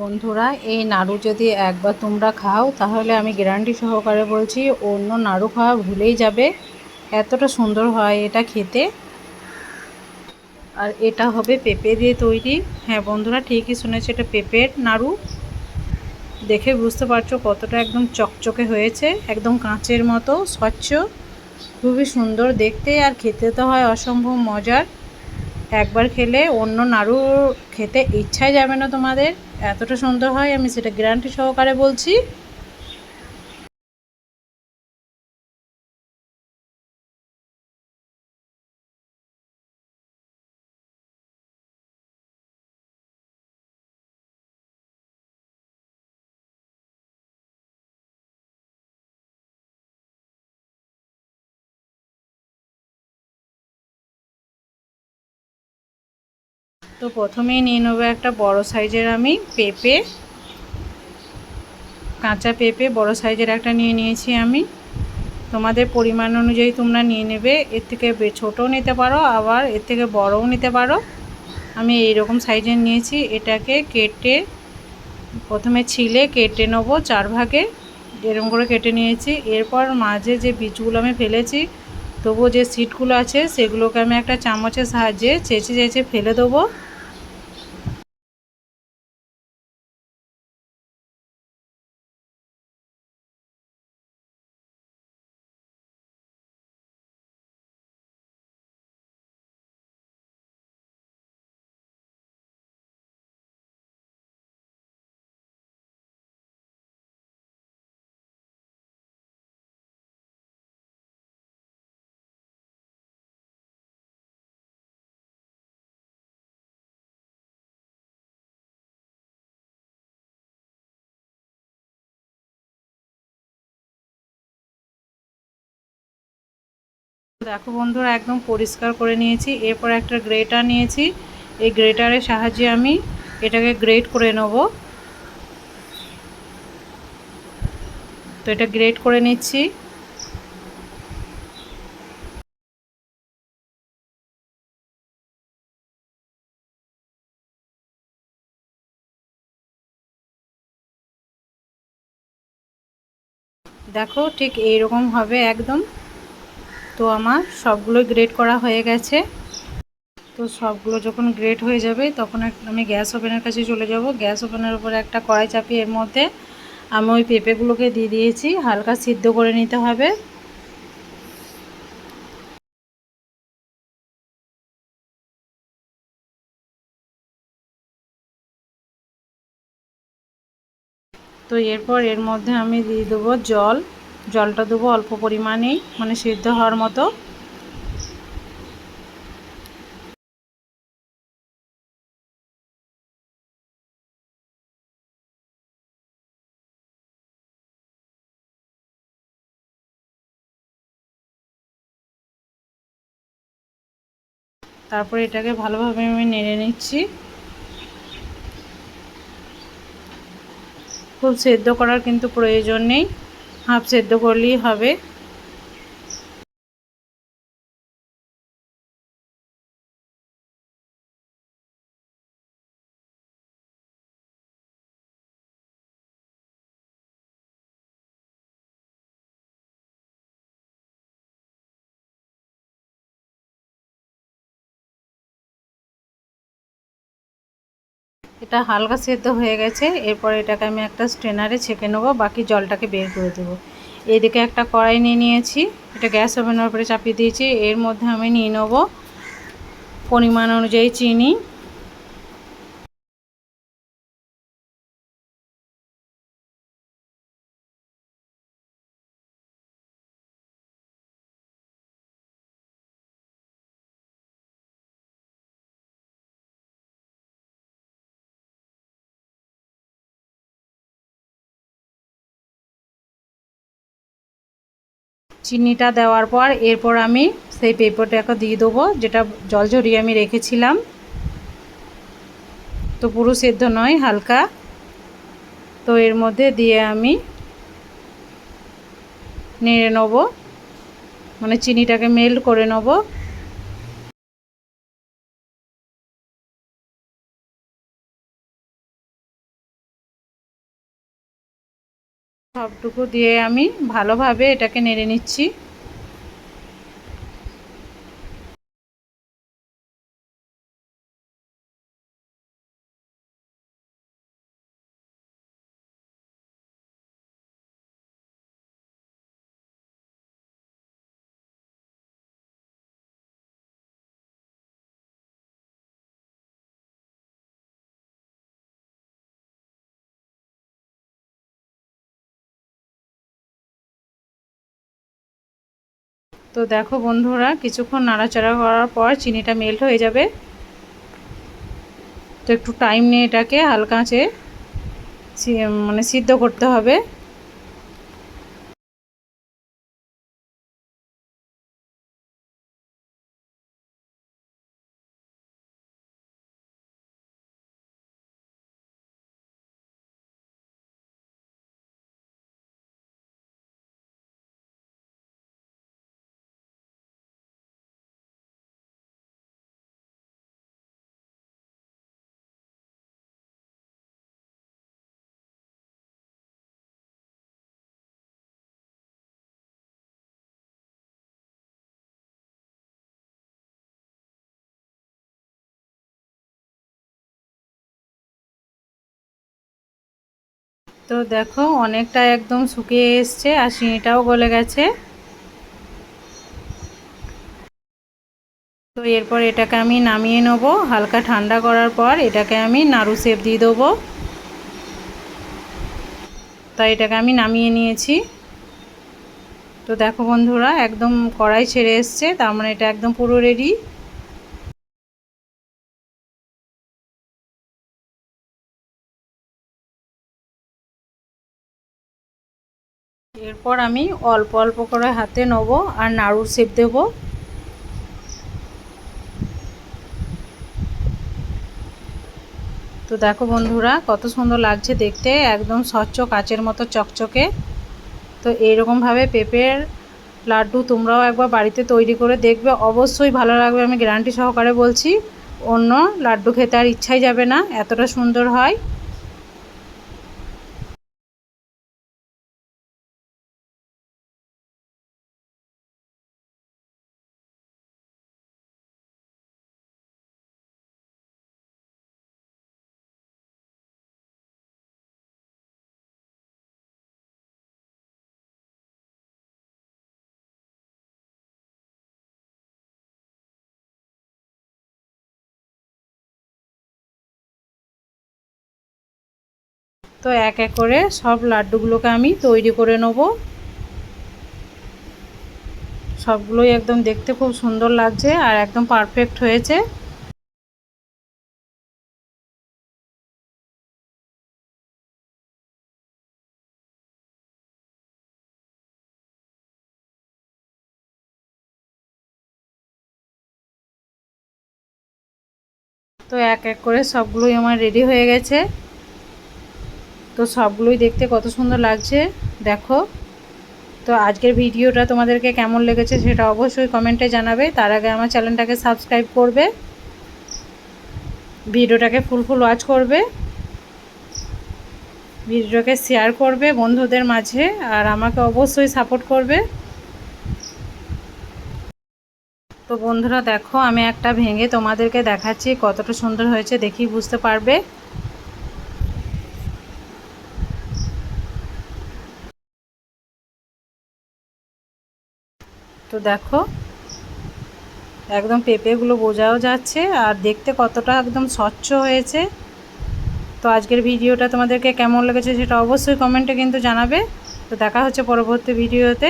বন্ধুরা, এই নাড়ু যদি একবার তোমরা খাও, তাহলে আমি গ্যারান্টি সহকারে বলছি, অন্য নাড়ু খাওয়া ভুলেই যাবে। এতটা সুন্দর হয় এটা খেতে। আর এটা হবে পেঁপে দিয়ে তৈরি। হ্যাঁ বন্ধুরা, ঠিকই শুনেছে, এটা পেঁপের নাড়ু। দেখে বুঝতে পারছ কতটা একদম চকচকে হয়েছে, একদম কাঁচের মতো, স্বচ্ছ। খুবই সুন্দর দেখতে, আর খেতে তো হয় অসম্ভব মজার। একবার খেলে অন্য নাড়ু খেতে ইচ্ছাই যাবে না তোমাদের। এতটা সুন্দর হয়, আমি সেটা গ্যারান্টি সহকারে বলছি। তো প্রথমেই নিয়ে নেব একটা বড় সাইজের আমি পেঁপে। কাঁচা পেঁপে, বড় সাইজের একটা নিয়ে নিয়েছি আমি। তোমাদের পরিমাণ অনুযায়ী তোমরা নিয়ে নেবে। এর থেকে ছোটও নিতে পারো, আবার এর থেকে বড়ও নিতে পারো। আমি এই রকম সাইজের নিয়েছি। এটাকে কেটে, প্রথমে ছিলে কেটে নেব চার ভাগে। এরকম করে কেটে নিয়েছি। এরপর মাঝে যে বীজগুলো আমি ফেলেছি, তবুও যে সিটগুলো আছে, সেগুলোকে আমি একটা চামচের সাহায্যে চেঁচে চেঁচে ফেলে দেবো। দেখো বন্ধুরা, একদম পরিষ্কার করে নিয়েছি। এরপর একটা গ্রেটার নিয়েছি। এই গ্রেটারের সাহায্যে আমি এটাকে গ্রেট করে নেব। তো এটা গ্রেট করে নিচ্ছি। দেখো ঠিক এইরকম হবে একদম। তো আমার সবগুলো গ্রেড করা হয়ে গেছে। তো সবগুলো যখন গ্রেড হয়ে যাবে, তখন আমি গ্যাস ওভেনের কাছে চলে যাব। গ্যাস ওভেনের উপরে একটা কড়াই চাপিয়ে এর মধ্যে আমি ওই পেঁপেগুলোকে দিয়ে দিয়েছি। হালকা সিদ্ধ করে নিতে হবে। তো এরপর এর মধ্যে আমি দিয়ে দেবো জল। জলটা দেবো অল্প পরিমাণেই মানে সিদ্ধ হওয়ার মতো। তারপরে এটাকে ভালোভাবে আমি নেড়ে নিচ্ছি। খুব সেদ্ধ করার কিন্তু প্রয়োজন নেই। হাফ সেদ্ধ করলেই হবে। এটা হালকা সেদ্ধ হয়ে গেছে, এরপর এটাকে আমি একটা স্ট্রেনারে ছেঁকে নেব, বাকি জলটাকে বের করে দেবো। এদিকে একটা কড়াই নিয়ে নিয়েছি, এটা গ্যাস ওভেনের উপরে চাপিয়ে দিয়েছি, এর মধ্যে আমি নিয়ে নেব পরিমাণ অনুযায়ী চিনি চিনিটা দেওয়ার পর এরপর আমি সেই পেঁপেটাকে দিয়ে দেবো, যেটা জল ঝরিয়ে আমি রেখেছিলাম। তো পুরো সেদ্ধ নয়, হালকা। তো এর মধ্যে দিয়ে আমি নেড়ে নেব মানে চিনিটাকে মেল্ট করে নেব। সবটুকু দিয়ে আমি ভালোভাবে এটাকে নেড়ে নিচ্ছি। তো দেখো বন্ধুরা, কিছুক্ষণ নাড়াচাড়া করার পর চিনিটা মেল্ট হয়ে যাবে। তো একটু টাইম নিয়ে এটাকে হালকা আঁচে মানে সিদ্ধ করতে হবে। তো দেখো, অনেকটা একদম শুকিয়ে এসছে আর চিনিটাও গলে গেছে। তো এরপর এটাকে আমি নামিয়ে নেব। হালকা ঠান্ডা করার পর এটাকে আমি নাড়ু সেপ দিয়ে দেবো। তাই এটাকে আমি নামিয়ে নিয়েছি। তো দেখো বন্ধুরা, একদম কড়াই ছেড়ে এসছে, তার মানে এটা একদম পুরো রেডি এরপর আমি অল্প অল্প করে হাতে নেব আর নাড়ুর শেপ দেব। তো দেখো বন্ধুরা, কত সুন্দর লাগছে দেখতে, একদম স্বচ্ছ কাচের মতো চকচকে। তো এইরকমভাবে পেঁপের লাড্ডু তোমরাও একবার বাড়িতে তৈরি করে দেখবে, অবশ্যই ভালো লাগবে, আমি গ্যারান্টি সহকারে বলছি। অন্য লাড্ডু খেতে আর ইচ্ছাই যাবে না, এতটা সুন্দর হয়। তো এক এক করে সব লাড্ডুগুলোকে আমি তৈরি করে নেব। সবগুলোই একদম দেখতে খুব সুন্দর লাগছে আর একদম পারফেক্ট হয়েছে। তো এক এক করে সবগুলোই আমার রেডি হয়ে গেছে। তো সবগুলোই দেখতে কত সুন্দর লাগছে, দেখো। তো আজকের ভিডিওটা তোমাদেরকে কেমন লেগেছে সেটা অবশ্যই কমেন্টে জানাবে, তার আগে আমার চ্যানেলটাকে সাবস্ক্রাইব করবে, ভিডিওটাকে ফুল ফুল ওয়াচ করবে, ভিডিওটাকে শেয়ার করবে বন্ধুদের মাঝে আর আমাকে অবশ্যই সাপোর্ট করবে। তো বন্ধুরা দেখো, আমি একটা ভেঙে তোমাদেরকে দেখাচ্ছি কতটা সুন্দর হয়েছে দেখি বুঝতে পারবে। তো দেখো, একদম পেঁপেগুলো বোঝাও যাচ্ছে আর দেখতে কতটা একদম স্বচ্ছ হয়েছে। তো আজকের ভিডিওটা তোমাদেরকে কেমন লেগেছে সেটা অবশ্যই কমেন্টে কিন্তু জানাবে। তো দেখা হচ্ছে পরবর্তী ভিডিওতে।